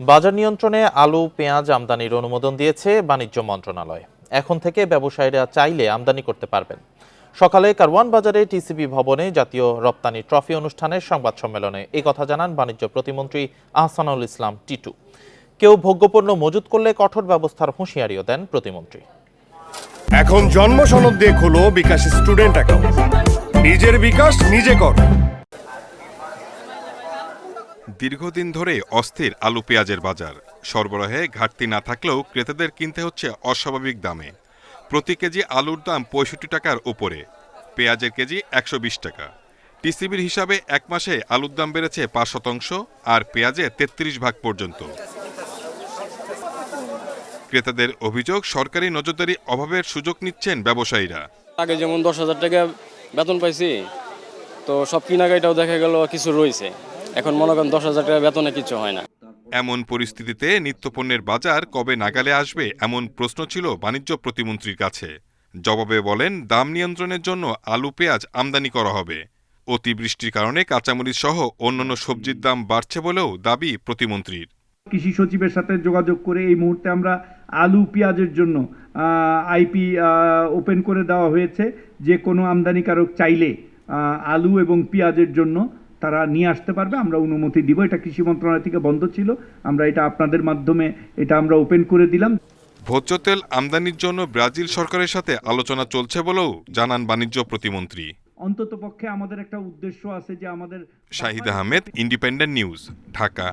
বাজার নিয়ন্ত্রণে আলু, পেঁয়াজ আমদানির অনুমোদন দিয়েছে বাণিজ্য মন্ত্রণালয়। এখন থেকে ব্যবসায়ীরা চাইলে আমদানি করতে পারবেন। সকালে কারওয়ান বাজারে টিসিবি ভবনে জাতীয় রপ্তানি ট্রফি অনুষ্ঠানের সংবাদ সম্মেলনে এই কথা জানান বাণিজ্য প্রতিমন্ত্রী আহসানুল ইসলাম টিটু। কেউ ভোগ্যপণ্য মজুত করলে কঠোর ব্যবস্থার হুঁশিয়ারিও দেন প্রতিমন্ত্রী। এখন জন্ম সনদ দিয়ে খোলো বিকাশ স্টুডেন্ট অ্যাকাউন্ট। নিজের বিকাশ নিজে কর। দীর্ঘদিন ধরে অস্থির আলু পেঁয়াজের বাজার। সরবরাহে ঘাটতি না থাকলেও ক্রেতাদের কিনতে হচ্ছে অস্বাভাবিক দামে। প্রতি কেজি আলুর দাম পঁয়ষট্টি টাকার উপরে। পেঁয়াজের কেজি একশো বিশ টাকা। টিসিবির হিসাবে এক মাসে আলুর দাম বেড়েছে পাঁচ শতাংশ আর পেঁয়াজে তেত্রিশ ভাগ পর্যন্ত। ক্রেতাদের অভিযোগ, সরকারি নজরদারি অভাবের সুযোগ নিচ্ছেন ব্যবসায়ীরা। আগে যেমন দশ হাজার টাকা বেতন পাইছি, তো সব কিনাকাটাও দেখা গেল কিছু রয়েছে। এখন মনে করেন দশ হাজার টাকা বেতনে কিছু হয় না। এমন পরিস্থিতিতে নিত্যপণ্যের বাজার কবে নাগালে আসবে এমন প্রশ্ন ছিল বাণিজ্য প্রতিমন্ত্রীর কাছে। জবাবে বলেন দাম নিয়ন্ত্রণের জন্য আলু পেঁয়াজ আমদানি করা হবে। অতিবৃষ্টির কারণে কাঁচামরিচ সহ অন্যান্য সবজির দাম বাড়ছে বলেও দাবি প্রতিমন্ত্রীর। কৃষি সচিবের সাথে যোগাযোগ করে এই মুহূর্তে আমরা আলু পেঁয়াজের জন্য আইপি ওপেন করে দেওয়া হয়েছে। যে কোনো আমদানিকারক চাইলে আলু এবং পেঁয়াজের জন্য তারা নিয়ে আসতে পারবে আমরা অনুমতি দিব। এটা কৃষি মন্ত্রণালয় থেকে বন্ধ ছিল। আমরা এটা আপনাদের মাধ্যমে এটা আমরা ওপেন করে দিলাম। ভোজ্য তেল আমদানির জন্য ব্রাজিল সরকারের সাথে আলোচনা চলছে বলেও জানান বাণিজ্য প্রতিমন্ত্রী। অন্ততপক্ষে আমাদের একটা উদ্দেশ্য আছে যে আমাদের শাহিদ আহমেদ ইন্ডিপেন্ডেন্ট নিউজ ঢাকা।